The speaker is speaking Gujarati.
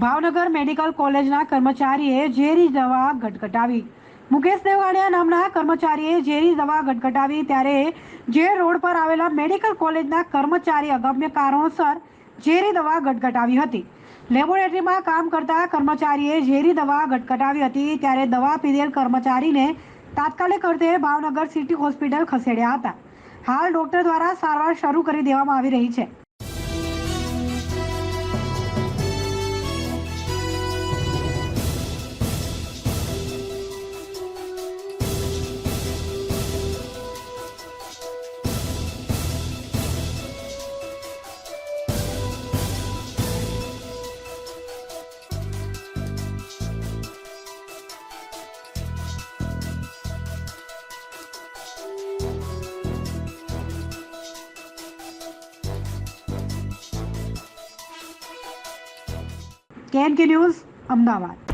ભાવનગર મેડિકલ કોલેજના કર્મચારીએ ઝેરી દવા ગટગટાવી. મુકેશ દેવાડિયા નામના કર્મચારીએ ઝેરી દવા ગટગટાવી ત્યારે જે રોડ પર આવેલા મેડિકલ કોલેજના કર્મચારી અગમ્ય કારણોસર ઝેરી દવા ગટગટાવી હતી. લેબોરેટરીમાં કામ કરતા કર્મચારીએ ઝેરી દવા ગટગટાવી હતી ત્યારે દવા પીધેલ કર્મચારીને તાત્કાલિક અર્થે ભાવનગર સિટી હોસ્પિટલ ખસેડ્યા હતા. હાલ ડોક્ટર દ્વારા સારવાર શરૂ કરી દેવામાં આવી રહી છે. કેન કે ન્યૂઝ અમદાવાદ